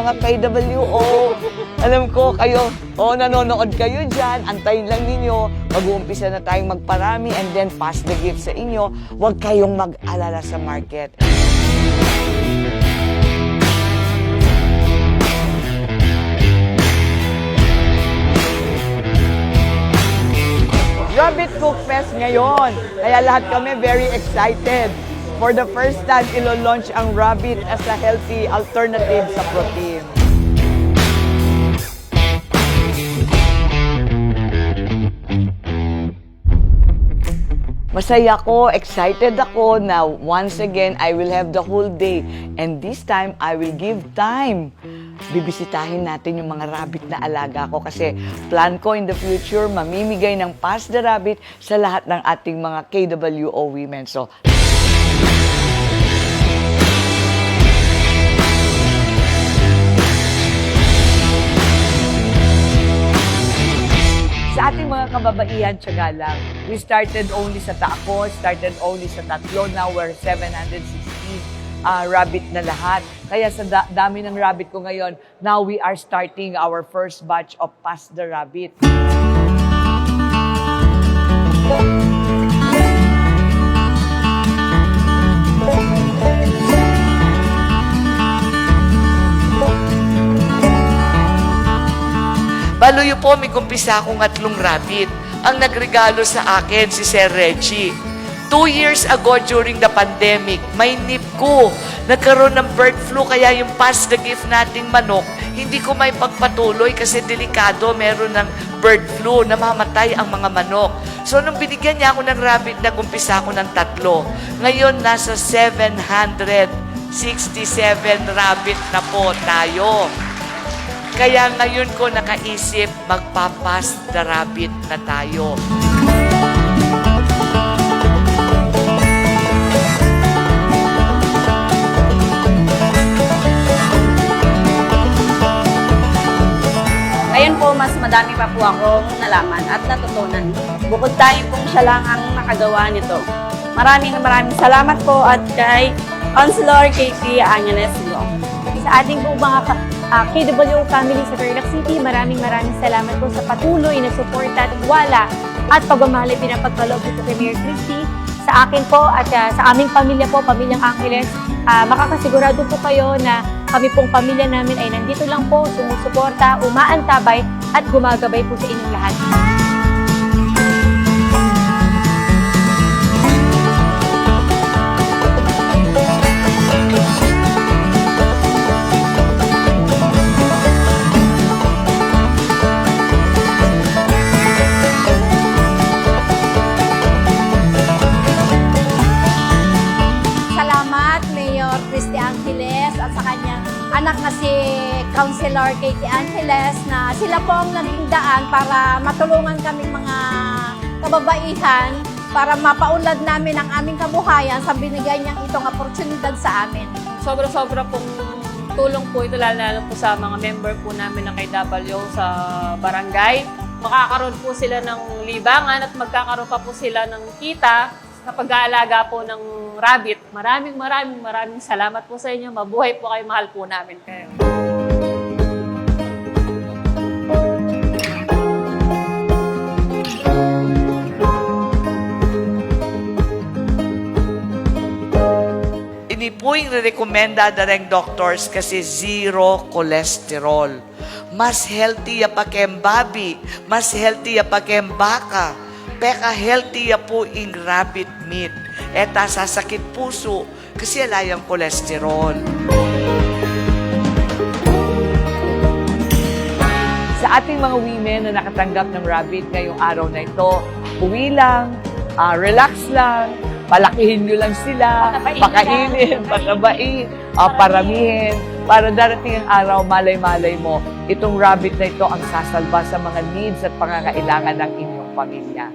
KWO. Alam ko kayo, oh, nanonood kayo dyan. Antayin lang ninyo. Mag-uumpisa na tayong magparami and then pass the gift sa inyo. Huwag kayong mag-alala sa market. Rabbit Cook Fest ngayon. Kaya lahat kami very excited. For the first time, ilo-launch ang rabbit as a healthy alternative sa protein. Masaya ko, excited ako na once again, I will have the whole day. And this time, I will give time. Bibisitahin natin yung mga rabbit na alaga ko kasi plan ko in the future, mamimigay ng Pass the Rabbit sa lahat ng ating mga KWO women. So, kababaihan, tsaga lang. We started only sa Taako, started only sa tatlo, now we're 760 uh, rabbit na lahat. Kaya sa da- dami ng rabbit ko ngayon, now we are starting our first batch of Pass the Rabbit. Baluyo po, may kumpisa akong atlong rabbit. Ang nagregalo sa akin si Sir Reggie. Two years ago during the pandemic, may nip ko. Nagkaroon ng bird flu, kaya yung pass the gift nating manok, hindi ko may pagpatuloy kasi delikado, meron ng bird flu, namamatay ang mga manok. So, nung binigyan niya ako ng rabbit, nagumpisa ako ng tatlo. Ngayon, nasa 767 rabbit na po tayo. Kaya ngayon ko nakaisip, magpapas the rabbit na tayo. Ngayon po, mas madami pa po akong nalaman at natutunan. Bukod tayo pong siya lang ang nakagawa nito. Maraming maraming salamat po at kay Councilor KP Angeles Go. Sa ating po mga ka- ah, KWO family sa Tarlac City, maraming maraming salamat po sa patuloy na suporta at wala at pagmamahal pinapagkaloob kay Mayor Christie sa akin po at ah, sa aming pamilya po, Pamilyang Angeles, ah, makakasigurado po kayo na kami pong pamilya namin ay nandito lang po, sumusuporta, umaantabay at gumagabay po sa inyong lahat. Anak na si Councilor Katie Angeles na sila po ang naging daan para matulungan kaming mga kababaihan para mapaunlad namin ang aming kabuhayan sa binigay niyang itong oportunidad sa amin. Sobra-sobra pong tulong po ito, lalo-lalo po sa mga member po namin ng KW sa barangay. Makakaroon po sila ng libangan at magkakaroon pa po sila ng kita sa pag-aalaga po ng rabbit. Maraming maraming maraming salamat po sa inyo. Mabuhay po kayo, mahal po namin kayo. Ini po yung rekomenda dareng doctors kasi zero cholesterol. Mas healthy ya pa kem babi, mas healthy ya pa kem baka. Peka healthy ya po ing rabbit meat. Eta sasakit puso kasi alayang cholesterol. Sa ating mga women na nakatanggap ng rabbit ngayong araw na ito, uwi lang, ah, relax lang, palakihin nyo lang sila, Patabain pakainin, patabain, ah, paramihin, para darating ang araw, malay-malay mo, itong rabbit na ito ang sasalba sa mga needs at pangangailangan ng inyong pamilya.